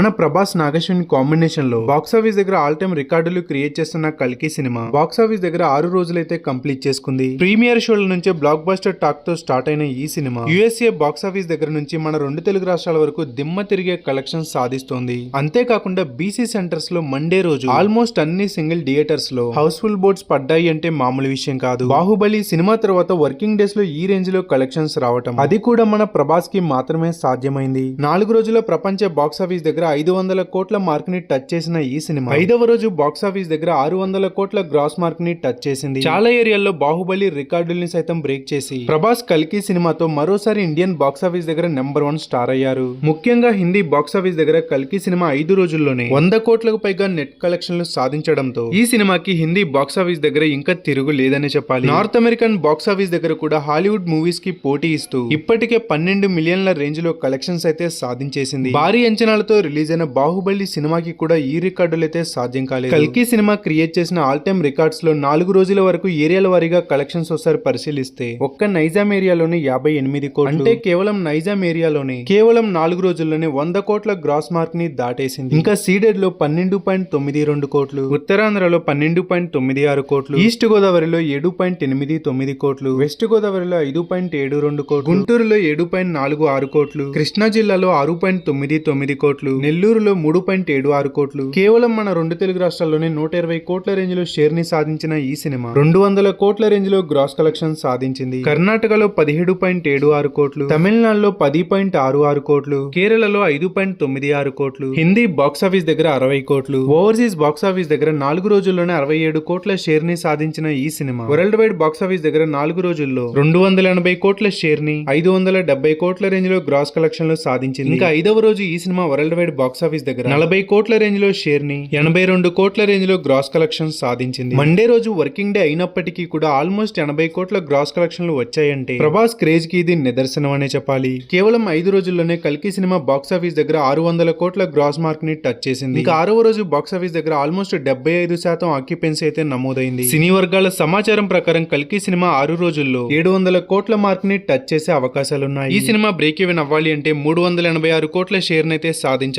మన ప్రభాస్ నాగశ్వని కాంబినేషన్లో బాక్స్ ఆఫీస్ దగ్గర ఆల్ టైమ్ రికార్డులు క్రియేట్ చేస్తున్న కల్కి సినిమా. బాక్స్ ఆఫీస్ దగ్గర ఆరు రోజులైతే కంప్లీట్ చేసుకుంది. ప్రీమియర్ షోల నుంచే బ్లాక్ బస్టర్ టాక్తో స్టార్ట్ అయిన ఈ సినిమా. యుఎస్ఏ బాక్స్ ఆఫీస్ దగ్గర నుంచి మన రెండు తెలుగు రాష్ట్రాల వరకు దిమ్మ తిరిగే కలెక్షన్ సాధిస్తోంది. అంతేకాకుండా బీసీ సెంటర్స్లో మండే రోజు ఆల్మోస్ట్ అన్ని సింగిల్ థియేటర్స్లో హౌస్ఫుల్ బోర్డ్స్ పడ్డాయి అంటే మామూలు విషయం కాదు. బాహుబలి సినిమా తర్వాత వర్కింగ్ డేస్లో ఈ రేంజ్లో కలెక్షన్స్ రావటం. అది కూడా మన ప్రభాస్కి మాత్రమే సాధ్యమైంది. నాలుగు రోజుల ప్రపంచ బాక్స్ ఆఫీస్ దగ్గర ఐదు వందల కోట్ల మార్క్ని టచ్ చేసిన ఈ సినిమా. ఐదవ రోజు బాక్స్ ఆఫీస్ దగ్గర ఆరు వందల కోట్ల గ్రాస్ మార్క్ని టచ్ చేసింది. చాలా ఏరియాల్లో బాహుబలి రికార్డుల్ని సైతం బ్రేక్ చేసి. ప్రభాస్ కల్కి సినిమాతో మరోసారి ఇండియన్ బాక్స్ ఆఫీస్ దగ్గర నెంబర్ వన్ స్టార్ అయ్యారు. ముఖ్యంగా హిందీ బాక్స్ ఆఫీస్ దగ్గర కల్కి సినిమా ఐదు రోజుల్లోనే వంద కోట్లకు పైగా నెట్ కలెక్షన్లు సాధించడంతో ఈ సినిమాకి హిందీ బాక్స్ ఆఫీస్ దగ్గర ఇంకా తిరుగు లేదని చెప్పాలి. నార్త్ అమెరికన్ బాక్స్ ఆఫీస్ దగ్గర కూడా హాలీవుడ్ మూవీస్కి పోటీ ఇస్తూ ఇప్పటికే పన్నెండు మిలియన్ల రేంజ్లో కలెక్షన్స్ అయితే సాధించేసింది. భారీ అంచనాలతో రిలీజ్ అయిన బాహుబలి సినిమాకి కూడా ఈ రికార్డులు అయితే సాధ్యం కాలేదు. కల్కి సినిమా క్రియేట్ చేసిన ఆల్ టైమ్ రికార్డ్స్లో నాలుగు రోజుల వరకు ఏరియాల వారీగా కలెక్షన్స్ ఒకసారి పరిశీలిస్తే ఒక్క నైజాం ఏరియాలోనే యాభై ఎనిమిది కోట్లు. అంటే కేవలం నైజాం ఏరియాలోనే. కేవలం నాలుగు రోజుల్లోనే వంద కోట్ల గ్రాస్ మార్క్ని దాటేసింది. ఇంకా సీడెడ్లో పన్నెండు పాయింట్ తొమ్మిది రెండు కోట్లు. ఉత్తరాంధ్రలో పన్నెండు పాయింట్ తొమ్మిది ఆరు కోట్లు. ఈస్ట్ గోదావరిలో ఏడు పాయింట్ ఎనిమిది తొమ్మిది కోట్లు. వెస్ట్ గోదావరిలో ఐదు పాయింట్ ఏడు రెండు కోట్లు. గుంటూరులో ఏడు పాయింట్ నాలుగు ఆరు కోట్లు. కృష్ణా జిల్లాలో ఆరు పాయింట్ తొమ్మిది తొమ్మిది కోట్లు. నెల్లూరులో మూడు పాయింట్ ఏడు ఆరు కోట్లు కేవలం మన రెండు తెలుగు రాష్ట్రాల్లోనే నూట ఇరవై కోట్ల రేంజ్లో షేర్ని సాధించిన ఈ సినిమా రెండు వందల కోట్ల రేంజ్లో గ్రాస్ కలెక్షన్ సాధించింది. కర్ణాటకలో పదిహేడు పాయింట్ ఏడు ఆరు కోట్లు తమిళనాడులో పది పాయింట్ ఆరు ఆరు కోట్లు కేరళలో ఐదు పాయింట్ తొమ్మిది ఆరు కోట్లు హిందీ బాక్స్ ఆఫీస్ దగ్గర అరవై కోట్లు ఓవర్సీస్ బాక్స్ ఆఫీస్ దగ్గర నాలుగు రోజుల్లోనే అరవై ఏడు కోట్ల షేర్ని సాధించిన ఈ cinema. World wide box office దగ్గర నాలుగు రోజుల్లో రెండు వందల ఎనభై కోట్ల షేర్ని ఐదు వందల డెబ్బై కోట్ల రేంజ్లో గ్రాస్ కలెక్షన్లో సాధించింది. ఇంకా ఐదవ రోజు ఈ cinema world wide box office దగ్గర నలభై కోట్ల రేంజ్లో షేర్ని ఎనభై రెండు కోట్ల రేంజ్లో గ్రాస్ కలెక్షన్ సాధించింది. మండే రోజు వర్కింగ్ డే అయినప్పటికీ కూడా ఆల్మోస్ట్ ఎనభై కోట్ల గ్రాస్ కలెక్షన్లు వచ్చాయంటే ప్రభాస్ క్రేజ్కి ఇది నిదర్శనం అనే చెప్పాలి. కేవలం ఐదు రోజుల్లోనే కల్కి సినిమా బాక్స్ ఆఫీస్ దగ్గర ఆరు వందల కోట్ల గ్రాస్ మార్క్ని టచ్ చేసింది. ఇంకా ఆరవ రోజు బాక్స్ ఆఫీస్ దగ్గర ఆల్మోస్ట్ డెబ్బై ఐదు శాతం ఆక్యుపెన్సీ అయితే నమోదైంది. సినీ వర్గాల సమాచారం ప్రకారం కల్కి సినిమా ఆరు రోజుల్లో ఏడు వందల కోట్ల మార్క్ని టచ్ చేసే అవకాశాలున్నాయి. ఈ సినిమా బ్రేక్ ఈవెన్ అవ్వాలి అంటే మూడు వందల ఎనభై ఆరు కోట్ల షేర్ అయితే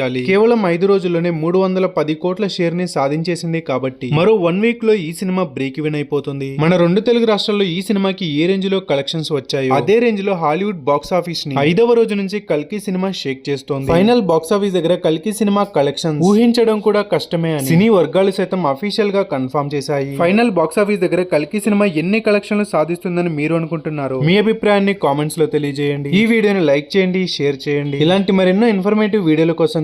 సాధించాలి. కేవలం ఐదు రోజుల్లోనే మూడు వందల పది కోట్ల షేర్ని సాధించేసింది కాబట్టి మరో వన్ వీక్లో ఈ సినిమా బ్రేక్ ఈవెన్ అయిపోతుంది. మన రెండు తెలుగు రాష్ట్రాల్లో ఈ సినిమాకి ఏ రేంజ్లో కలెక్షన్స్ వచ్చాయో అదే రేంజ్లో హాలీవుడ్ బాక్స్ ఆఫీస్ని ఐదవ రోజు నుంచి కల్కి సినిమా షేక్ చేస్తోంది. ఫైనల్ బాక్స్ ఆఫీస్ దగ్గర కల్కి సినిమా కలెక్షన్ ఊహించడం కూడా కష్టమే అని సినీ వర్గాలు సైతం అఫీషియల్గా కన్ఫర్మ్ చేశాయి. ఫైనల్ బాక్స్ ఆఫీస్ దగ్గర కల్కి సినిమా ఎన్ని కలెక్షన్లు సాధిస్తుందని మీరు అనుకుంటున్నారు? మీ అభిప్రాయాన్ని కామెంట్స్లో తెలియజేయండి. ఈ వీడియోని లైక్ చేయండి షేర్ చేయండి. ఇలాంటి మరెన్నో ఇన్ఫర్మేటివ్ వీడియోల కోసం